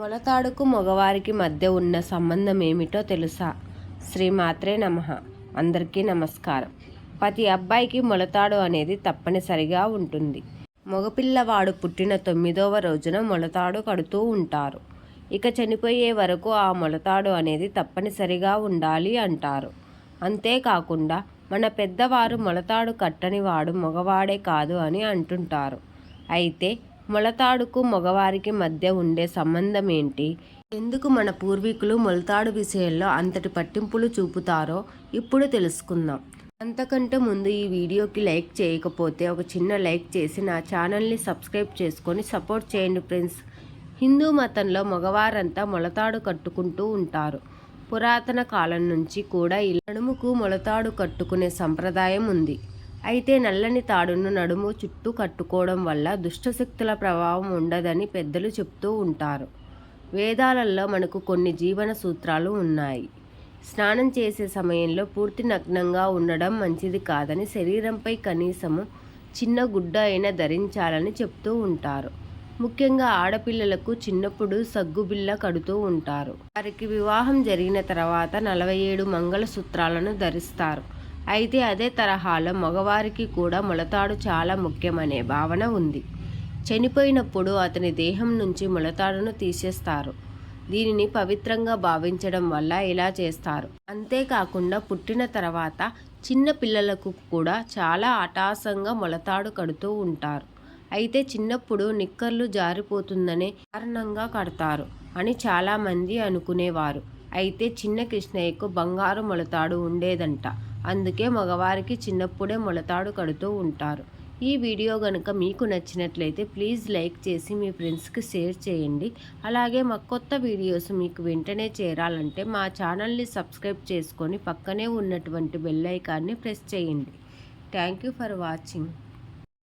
మొలతాడుకు మగవారికి మధ్య ఉన్న సంబంధం ఏమిటో తెలుసా? శ్రీమాత్రే నమ. అందరికీ నమస్కారం. ప్రతి అబ్బాయికి మొలతాడు అనేది తప్పనిసరిగా ఉంటుంది. మగపిల్లవాడు పుట్టిన తొమ్మిదవ రోజున మొలతాడు కడుతూ ఉంటారు. ఇక చనిపోయే వరకు ఆ మొలతాడు అనేది తప్పనిసరిగా ఉండాలి అంటారు. అంతేకాకుండా మన పెద్దవారు మొలతాడు కట్టని వాడు మగవాడే కాదు అని అంటుంటారు. అయితే మొలతాడుకు మగవారికి మధ్య ఉండే సంబంధం ఏంటి ఎందుకు మన పూర్వీకులు మొలతాడు విషయంలో అంతటి పట్టింపులు చూపుతారో ఇప్పుడు తెలుసుకుందాం. అంతకంటే ముందు ఈ వీడియోకి లైక్ చేయకపోతే ఒక చిన్న లైక్ చేసి నా ఛానల్ని సబ్స్క్రైబ్ చేసుకొని సపోర్ట్ చేయండి ఫ్రెండ్స్. హిందూ మతంలో మగవారంతా మొలతాడు కట్టుకుంటూ ఉంటారు. పురాతన కాలం నుంచి కూడా ఈ నడుముకు మొలతాడు కట్టుకునే సంప్రదాయం ఉంది. అయితే నల్లని తాడును నడుము చుట్టూ కట్టుకోవడం వల్ల దుష్టశక్తుల ప్రభావం ఉండదని పెద్దలు చెప్తూ ఉంటారు. వేదాలలో మనకు కొన్ని జీవన సూత్రాలు ఉన్నాయి. స్నానం చేసే సమయంలో పూర్తి నగ్నంగా ఉండడం మంచిది కాదని శరీరంపై కనీసము చిన్న గుడ్డ అయినా ధరించాలని చెప్తూ ఉంటారు. ముఖ్యంగా ఆడపిల్లలకు చిన్నప్పుడు సగ్గుబిల్ల కడుతూ ఉంటారు. వారికి వివాహం జరిగిన తర్వాత నలభై ఏడు మంగళసూత్రాలను ధరిస్తారు. అయితే అదే తరహాలో మగవారికి కూడా మొలతాడు చాలా ముఖ్యమనే భావన ఉంది. చనిపోయినప్పుడు అతని దేహం నుంచి మొలతాడును తీసేస్తారు. దీనిని పవిత్రంగా భావించడం వల్ల ఇలా చేస్తారు. అంతేకాకుండా పుట్టిన తర్వాత చిన్న పిల్లలకు కూడా చాలా అటాసంగా మొలతాడు కడుతూ ఉంటారు. అయితే చిన్నప్పుడు నిక్కర్లు జారిపోతుందనే కారణంగా కడతారు అని చాలామంది అనుకునేవారు. అయితే చిన్న కృష్ణయ్యకు బంగారు మొలతాడు ఉండేదంట. అందుకే మగవారికి చిన్నప్పుడే మొలతాడు కడుతూ ఉంటారు. ఈ వీడియో కనుక మీకు నచ్చినట్లయితే ప్లీజ్ లైక్ చేసి మీ ఫ్రెండ్స్కి షేర్ చేయండి. అలాగే మా కొత్త వీడియోస్ మీకు వెంటనే చేరాలంటే మా ఛానల్ని సబ్స్క్రైబ్ చేసుకొని పక్కనే ఉన్నటువంటి బెల్ ఐకాన్ని ప్రెస్ చేయండి. Thank you for watching.